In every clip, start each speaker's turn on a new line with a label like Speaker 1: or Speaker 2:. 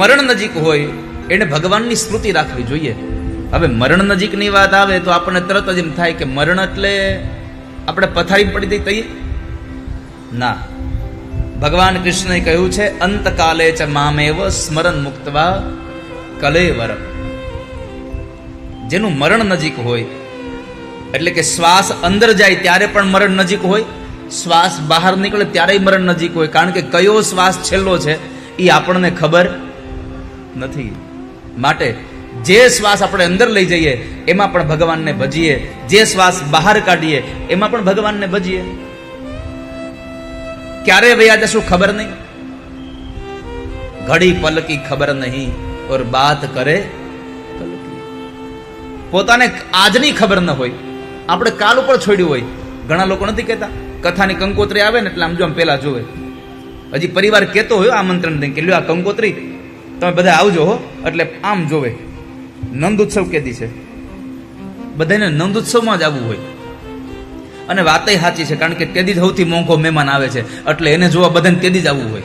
Speaker 1: મરણ નજીક હોય, એને ભગવાનની સ્મૃતિ રાખવી જોઈએ. હવે મરણ નજીકની વાત આવે તો આપણને તરત જ એમ થાય કે મરણ એટલે આપણે પથારી પડી દઈ તૈયાર ના. ભગવાન કૃષ્ણએ કહ્યું છે, અંતકાલે ચ મામેવ સ્મરણ મુક્તવા કલેવર જેનું મરણ નજીક હોય, એટલે કે શ્વાસ અંદર જાય ત્યારે પણ મરણ નજીક હોય, શ્વાસ બહાર નીકળે ત્યારે મરણ નજીક હોય. કારણ કે કયો શ્વાસ છેલ્લો છે, એ આપણને ખબર નથી. માટે જે શ્વાસ આપણે અંદર લઈ જઈએ, એમાં પણ ભગવાનને ભજીએ. જે શ્વાસ બહાર કાઢીએ, એમાં પણ ભગવાનને ભજીએ. ક્યારે વયા જશું ખબર નહીં? ઘડી પલકી ખબર નહીં, ઓર બાત કરે પોતાને આજની ખબર ન હોય. આપણે કાલ ઉપર છોડ્યું હોય. ઘણા લોકો નથી કહેતા. કથાની કંકોત્રી આવે ને એટલે આમ જો આમ પેલા જોવે હજી પરિવાર કહેતો હોય આમંત્રણ દઈને કે લ્યો આ કંકોત્રી. તમે બધા આવજો હો. એટલે આમ જોવે. નંદ ઉત્સવ કેદી છે? બધાને નંદ ઉત્સવમાં જ આવવું હોય. અને વાત સાચી છે, કારણ કે તેદી જ સૌથી મોંઘો મહેમાન આવે છે. એટલે એને જોવા બધાને તેદી જ આવવું હોય.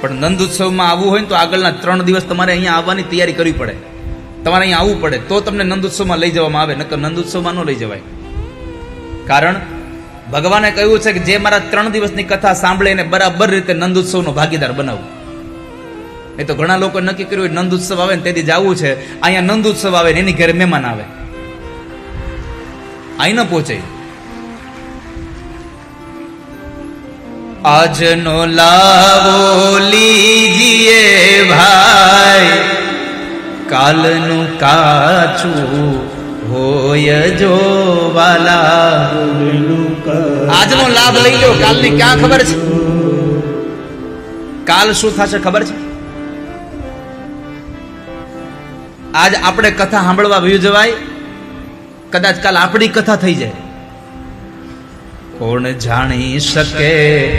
Speaker 1: પણ નંદ ઉત્સવમાં આવવું હોય ને તો આગળના ત્રણ દિવસ તમારે અહીંયા આવવાની તૈયારી કરવી પડે. તમારે અહીંયા આવવું પડે. તો તમને નંદ ઉત્સવમાં લઈ જવામાં આવે, નકર નંદ ઉત્સવમાં ન લઈ જવાય. કારણ ભગવાને કહ્યું છે કે જે મારા ત્રણ દિવસની કથા સાંભળે એને બરાબર રીતે નંદોત્સવનો ભાગીદાર બનાવું. એ તો ઘણા લોકો નક્કી કર્યું હોય નંદ આવે ને તેથી જવું છે. અહીંયા નંદોત્સવ આવે ને એની ઘરે મહેમાન આવે. અહીં ન પહોંચે આજનો લાવો લીજીએ ભાઈ, કાલનું કાચું હોય જો વાલા આજનો લાભ લઈ લો. કાલની ક્યાં ખબર છે? કાલ શું થશે ખબર છે? આજ આપણે કથા સાંભળવા વ્યુ જવાય. કદાચ કાલ આપણી કથા થઈ જાય. કોણ જાણી શકે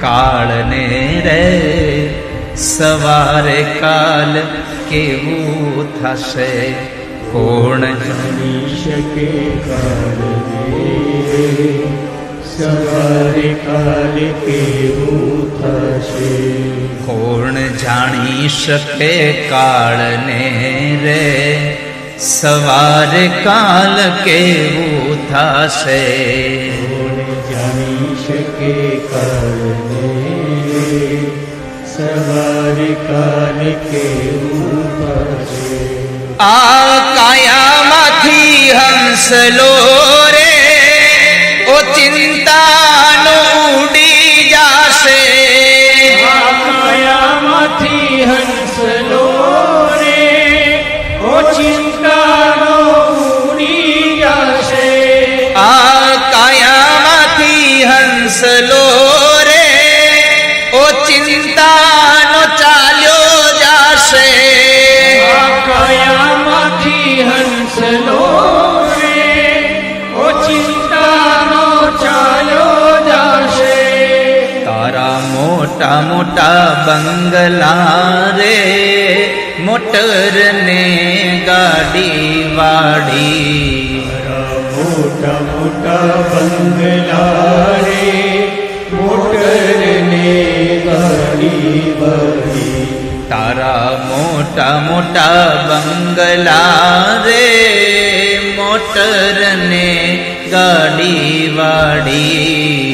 Speaker 1: કાળને રે? સવારે કાલ કેવું થશે? કોણ
Speaker 2: જાણી શકે કારણે કેવું થશે
Speaker 1: કોણ જાણી શકે કાળને રે? સવારે કાલ કેવું થશે?
Speaker 2: કોણ જાણી શકે કારણે સવારે કાલ કેવું થશે?
Speaker 1: આ કાયામાંથી હંસલો મોટા મોટા બંગલા રે મોટર ને ગાડી વાડી
Speaker 2: મોટા મોટા બંગલા રે મોટર ને ગાડી વાડી
Speaker 1: તારા મોટા મોટા બંગલા રે મોટર ને ગાડી વાડી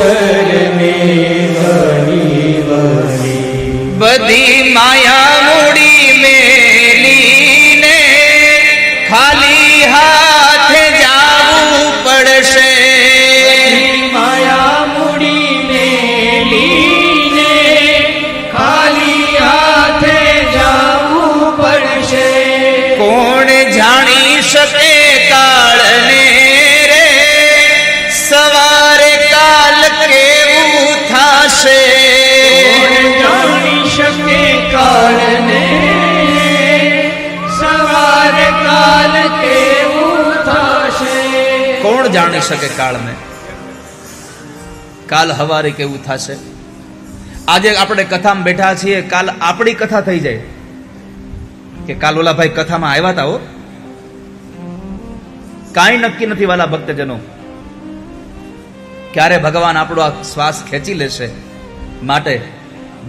Speaker 2: મોટર ને
Speaker 1: બધી માયા કોણ જાણી શકે કાળને? કાલ હવારે કેવું થશે? આજે આપણે કથામાં બેઠા છીએ, કાલ આપણી કથા થઈ જાય. કે કાલ ઓલા કથામાં આવ્યા હતા કાંઈ નક્કી નથી વાલા ભક્તજનો. ક્યારે ભગવાન આપણો આ શ્વાસ ખેંચી લેશે માટે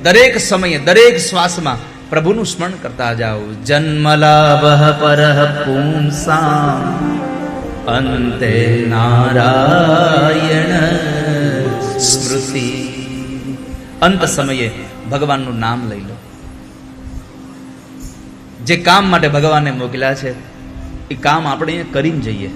Speaker 1: દરેક સમયે, દરેક શ્વાસમાં પ્રભુનું સ્મરણ કરતા જાઓ. જન્મલાભ પરઃ પુંસા અંતે નારાયણ સ્મૃતિ. અંત સમયે ભગવાનનું નામ લઈ લો. જે કામ માટે ભગવાને મોકલ્યા છે, એ કામ આપણે કરીને જઈએ.